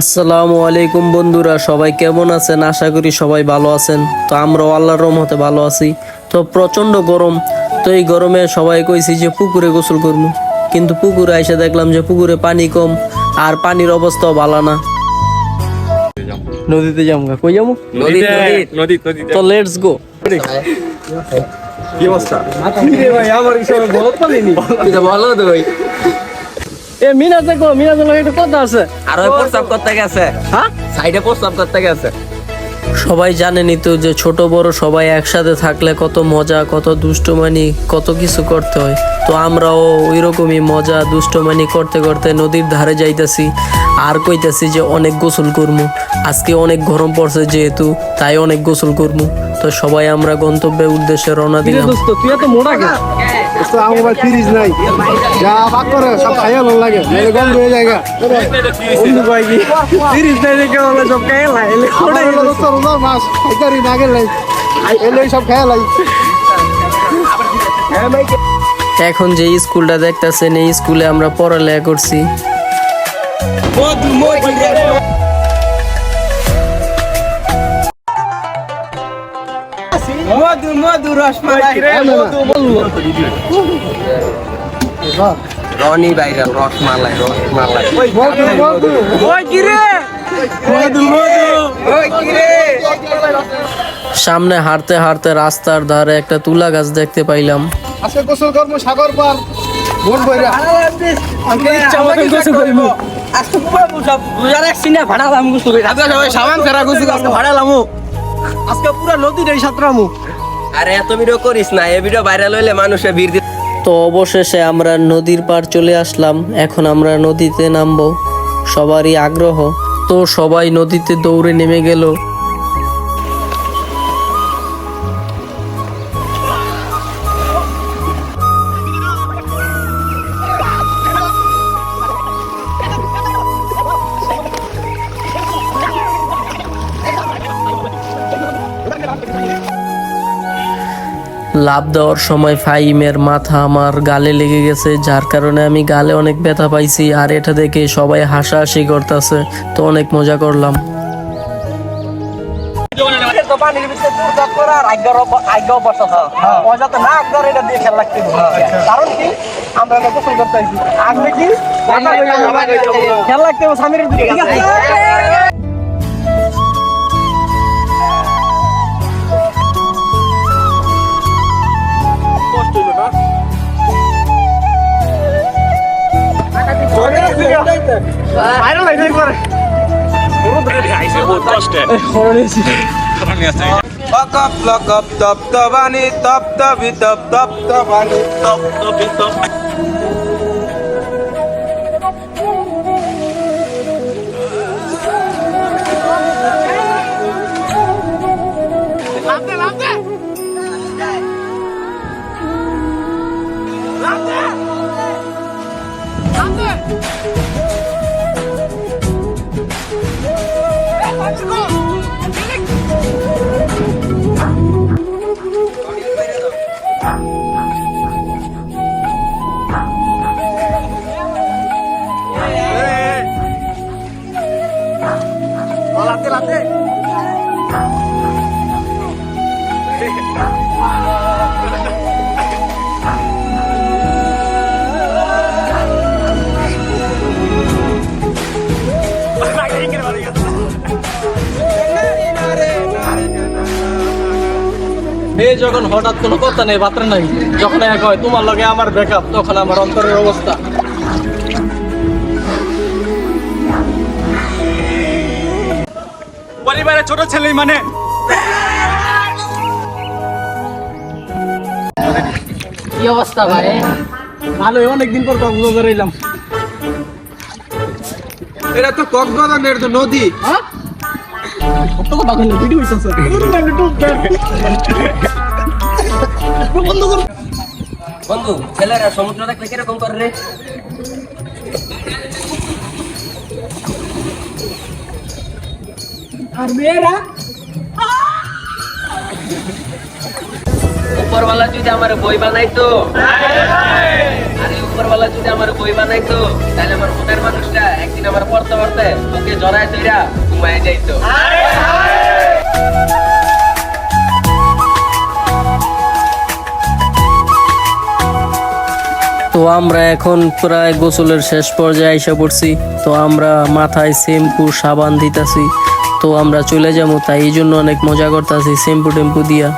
আসসালামু আলাইকুম বন্ধুরা সবাই কেমন আছেন? আশা করি সবাই ভালো আছেন। তো আমরাও আল্লাহর রহমতে ভালো আছি। তো প্রচণ্ড গরম। তো এই গরমে সবাই কইছি যে পুকুরে গোসল করব। কিন্তু পুকুরে এসে দেখলাম যে পুকুরে পানি কম আর পানির অবস্থাও ভালো না। নদীতে যাব কই যাব? তো লেটস গো কি অবস্থা? ভাই আমার ভালো তো ভাই? এ মিনা দেখো মিনা দেখো একটা কথা আছে। আর ওই প্রস্তাব করতে গেছে। হ্যাঁ সাইডে প্রস্তাব করতে গেছে। সবাই জানেনই তো যে ছোট বড় সবাই একসাথে থাকলে কত মজা কত দুষ্টমানি কত কিছু করতে হয়। তো আমরাও ওই রকমই মজা দুষ্টমানি করতে করতে নদীর ধারে যাইতেছি। আর কইতাছি যে অনেক গোসল করব আজকে অনেক গরম পড়ছে যেহেতু তাই অনেক গোসল করব তো সবাই আমরা গন্তব্যের উদ্দেশ্যে রওনা দিলাম। তুই এত মোটা কে তো আমার ভাই ফ্রিজ নাই। যা বাক করে সব খাইয়া ভালো লাগে নাহলে গন্ধ হয়ে যায় অন্য কয় কি? ফ্রিজ নাই দেখে হলে সব খাইয়া লাই এলে কোড়াই গেল। রোজার মাস খাইতারি না গেলে এলে সব খাইয়া লাই। এখন যে স্কুলটা দেখতেছেন এই স্কুলে আমরা পড়ালেখা করছি। মধু মধু রসমালাই রনি রসমালাই রসমালাই। ওই কি রে মধু। মধু ওই কি রে সামনে হাঁটতে হাঁটতে রাস্তার ধারে একটা তুলা গাছ দেখতে পাইলাম। আজকে গোসল করব সাগর পার। মন বইরা আজকে পুরো রাখছি না ভাড়া গুছু আজকে সবাই সাবান আজকে ভাড়া লামু আজকে পুরো নদীটাই সাঁতরামু। আরে এত ভিডিও করিস না, এই ভিডিও ভাইরাল হইলে মানুষে ভিড় তো অবশেষে আমরা নদীর পার চলে আসলাম, এখন আমরা নদীতে নামবো। সবারই আগ্রহ। তো সবাই নদীতে দৌড়ে নেমে গেল। লাভ দেওয়ার সময় ফাইমের মাথা আমার গালে লেগে গেছে, যার কারণে আমি গালে অনেক ব্যথা পাইছি আর এটা দেখে সবাই হাসাহাসি করতেছে। তো অনেক মজা করলাম। অবস্থা মজা তো না আজ্ঞার এটা দিয়ে কি আমরা গোসল করতে আইছি আগে কি খেলা লাগতে স্বামীর দিকে ঠিক আছে লক আপ লক আপ তপ তবানি এই যখন হঠাৎ কোনো কথা নেই বার্তা নাই যখন এক হয় তোমার লগে আমার ব্রেকআপ তখন আমার অন্তরের অবস্থা। পরিবারের ছোট ছেলে মানে। কি অবস্থা ভাই? ভালো অনেকদিন পর কক্সবাজার এলাম এটা তো কক্সবাজার তো নদী। হ্যাঁ? বন্ধু ছেলেরা সমুদ্র দেখলে কীরকম করে রে? আর মেয়েরা? উপরওয়ালা যদি আমার বই বানাইতো। উপরওয়ালা যদি আমার বই বানাইতো তাহলে আমার মনের মানুষটা একদিন আমার পড়তে পড়তে ওকে জড়ায় তৈরা ঘুমায় যাইতো। তো আমরা এখন প্রায় গোসলের শেষ পর্যায়ে আইসা পড়ছি। তো আমরা মাথায় শ্যাম্পু সাবান দিতাছি। তো আমরা চলে যাব তাই এই জন্য অনেক মজা করতেছি শ্যাম্পু টেম্পু দিয়া।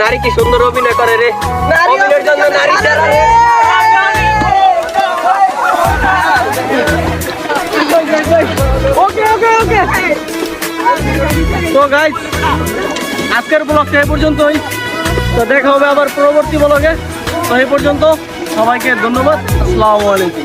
নারী কি সুন্দর অভিনয় করে রে? অভিনয়ের জন্য নারী ছাড়া রে। ওকে ওকে ওকে। তো গাইস আজকের ব্লগটা এই পর্যন্তই। তো দেখা হবে আবার পরবর্তী ব্লগে তো এই পর্যন্ত সবাইকে ধন্যবাদ। আসসালামু আলাইকুম।